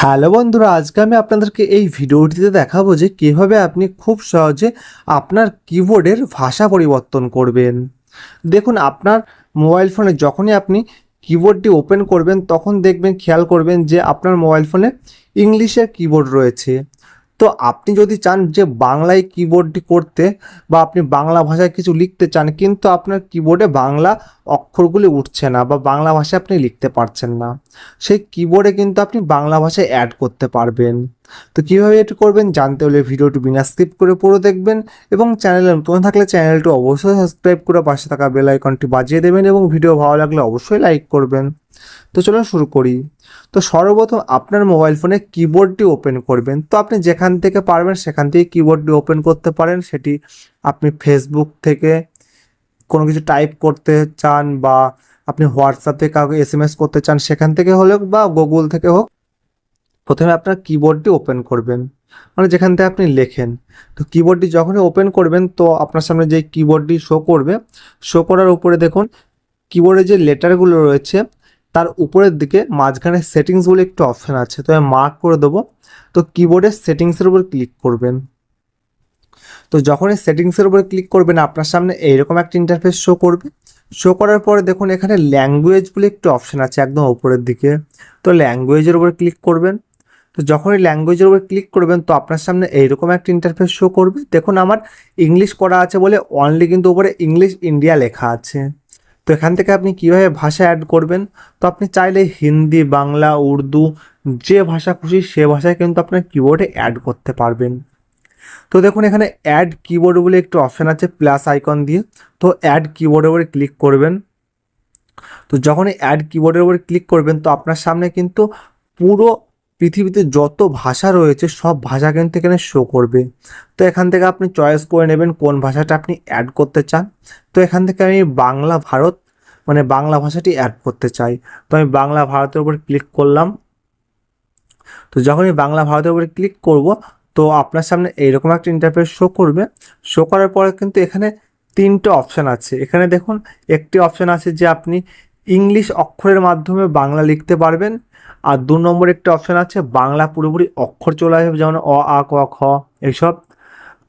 Hello বন্ধুরা, আজকে আমি আপনাদেরকে এই ভিডিওটিতে দেখাবো যে কীভাবে আপনি খুব সহজে আপনার কিবোর্ডের ভাষা পরিবর্তন করবেন। দেখুন, আপনার মোবাইল ফোনে যখনই আপনি কিবোর্ডটি ওপেন করবেন, তখন দেখবেন, খেয়াল করবেন যে আপনার মোবাইল ফোনে ইংলিশের কিবোর্ড রয়েছে। তো আপনি যদি চান যে বাংলায় কিবোর্ডটি করতে বা আপনি বাংলা ভাষায় কিছু লিখতে চান, কিন্তু আপনার কিবোর্ডে বাংলা অক্ষরগুলি উঠছে না বা বাংলা ভাষায় আপনি লিখতে পারছেন না, সেই কিবোর্ডে কিন্তু আপনি বাংলা ভাষায় অ্যাড করতে পারবেন। তো কীভাবে এটি করবেন জানতে হলে ভিডিওটি বিনা স্কিপ করে পুরো দেখবেন এবং চ্যানেলে নতুন থাকলে চ্যানেলটি অবশ্যই সাবস্ক্রাইব করে পাশে থাকা বেল আইকনটি বাজিয়ে দেবেন এবং ভিডিও ভালো লাগলে অবশ্যই লাইক করবেন। তো চলুন শুরু করি। তো সর্বপ্রথম আপনার মোবাইল ফোনে কিবোর্ডটি ওপেন করবেন। তো আপনি যেখান থেকে পারবেন সেখান থেকে কিবোর্ডটি ওপেন করতে পারেন। সেটি আপনি ফেসবুক থেকে কোনো কিছু টাইপ করতে চান বা আপনি হোয়াটসঅ্যাপে কাউকে এস এম এস করতে চান, সেখান থেকে হলে বা গুগল থেকে হোক, প্রথমে আপনার কিবোর্ডটি ওপেন করবেন। মানে যেখান থেকে আপনি লেখেন। তো কিবোর্ডটি যখনই ওপেন করবেন, তো আপনার সামনে যে কিবোর্ডটি শো করবে শো করার উপরে দেখুন কিবোর্ডে যে লেটারগুলো রয়েছে তার উপরের দিকে মাঝখানে সেটিংস বলে একটু অপশান আছে, তো আমি মার্ক করে দেবো। তো কিবোর্ডের সেটিংসের উপর ক্লিক করবেন। তো যখনই সেটিংসের উপরে ক্লিক করবেন, আপনার সামনে এইরকম একটা ইন্টারফেস শো করবে। শো করার পরে দেখুন, এখানে ল্যাঙ্গুয়েজ বলে একটু অপশান আছে একদম উপরের দিকে। তো ল্যাঙ্গুয়েজের উপরে ক্লিক করবেন। তো যখনই ল্যাঙ্গুয়েজের উপরে ক্লিক করবেন, তো আপনার সামনে এইরকম একটা ইন্টারফেস শো করবে। দেখুন, আমার ইংলিশ করা আছে বলে অনলি কিন্তু উপরে ইংলিশ ইন্ডিয়া লেখা আছে। তো এখান থেকে আপনি কীভাবে ভাষা অ্যাড করবেন? তো আপনি চাইলে হিন্দি, বাংলা, উর্দু, যে ভাষা খুশি সে ভাষায় কিন্তু আপনার কিবোর্ডে অ্যাড করতে পারবেন। তো দেখুন, এখানে অ্যাড কিবোর্ড বলে একটু অপশান আছে প্লাস আইকন দিয়ে। তো অ্যাড কিবোর্ডের উপরে ক্লিক করবেন। তো যখনই অ্যাড কিবোর্ডের উপরে ক্লিক করবেন, তো আপনার সামনে কিন্তু পুরো পৃথিবীতে যত ভাষা রয়েছে, সব ভাষা কিন্তু এখানে শো করবে। তো এখান থেকে আপনি চয়েস করে নেবেন কোন ভাষাটা আপনি অ্যাড করতে চান। তো এখান থেকে আমি বাংলা, ভারত মানে বাংলা ভাষাটি অ্যাড করতে চাই। তো আমি বাংলা, ভারতের উপর ক্লিক করলাম। তো যখনই বাংলা, ভারতের উপরে ক্লিক করব, তো আপনার সামনে এইরকম একটা ইন্টারফেস শো করবে। শো করার পরে কিন্তু এখানে তিনটে অপশান আছে। এখানে দেখুন, একটি অপশান আছে যে আপনি ইংলিশ অক্ষরের মাধ্যমে বাংলা লিখতে পারবেন। আর দু নম্বর একটি অপশান আছে, বাংলা পুরোপুরি অক্ষর চলে আসবে, যেমন অ, আ, ক, খ এইসব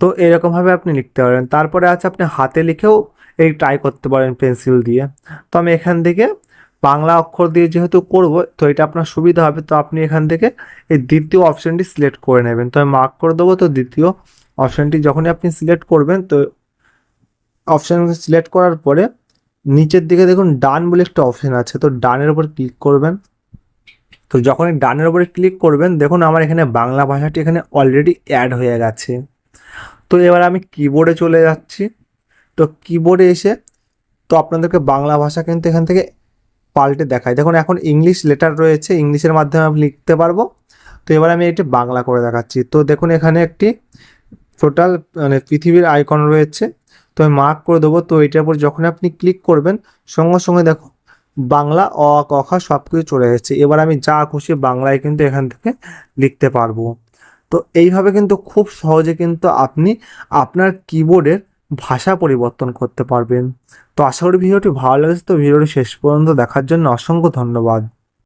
তো এরকমভাবে আপনি লিখতে পারেন। তারপরে আছে আপনি হাতে লিখেও এই ট্রাই করতে পারেন পেন্সিল দিয়ে। তো আমি এখান থেকে বাংলা অক্ষর দিয়ে যেহেতু করব, তো এটা আপনার সুবিধা হবে। তো আপনি এখান থেকে এই দ্বিতীয় অপশানটি সিলেক্ট করে নেবেন। তো আমি মার্ক করে দেবো তো দ্বিতীয় অপশানটি যখনই আপনি সিলেক্ট করবেন, তো অপশান সিলেক্ট করার পরে নিচের দিকে দেখুন ডান বলে একটা অপশান আছে, তো ডানের উপর ক্লিক করবেন। তো যখনই ডানের উপরে ক্লিক করবেন, দেখুন আমার এখানে বাংলা ভাষাটি এখানে অলরেডি অ্যাড হয়ে গেছে। তো এবার আমি কিবোর্ডে চলে যাচ্ছি। তো কিবোর্ডে এসে, তো আপনাদেরকে বাংলা ভাষা কিন্তু এখান থেকে পাল্টে দেখায়। দেখুন এখন ইংলিশ লেটার রয়েছে ইংলিশের মাধ্যমে আমি লিখতে পারব। তো এবার আমি এটি বাংলা করে দেখাচ্ছি। তো দেখুন এখানে একটি টোটাল মানে পৃথিবীর আইকন রয়েছে। তো আমি মার্ক করে দেবো। তো এটার উপর যখন আপনি ক্লিক করবেন, সঙ্গে সঙ্গে দেখো, বাংলা, অ, ক, খ সব কিছু চলে এসেছে। এবার আমি যা খুশি বাংলায় কিন্তু এখান থেকে লিখতে পারব। তো এইভাবে কিন্তু খুব সহজে কিন্তু আপনি আপনার কিবোর্ডের ভাষা পরিবর্তন করতে পারবেন। তো আশা করি ভিডিওটি ভালো লেগেছে। তো ভিডিওটি শেষ পর্যন্ত দেখার জন্য অসংখ্য ধন্যবাদ।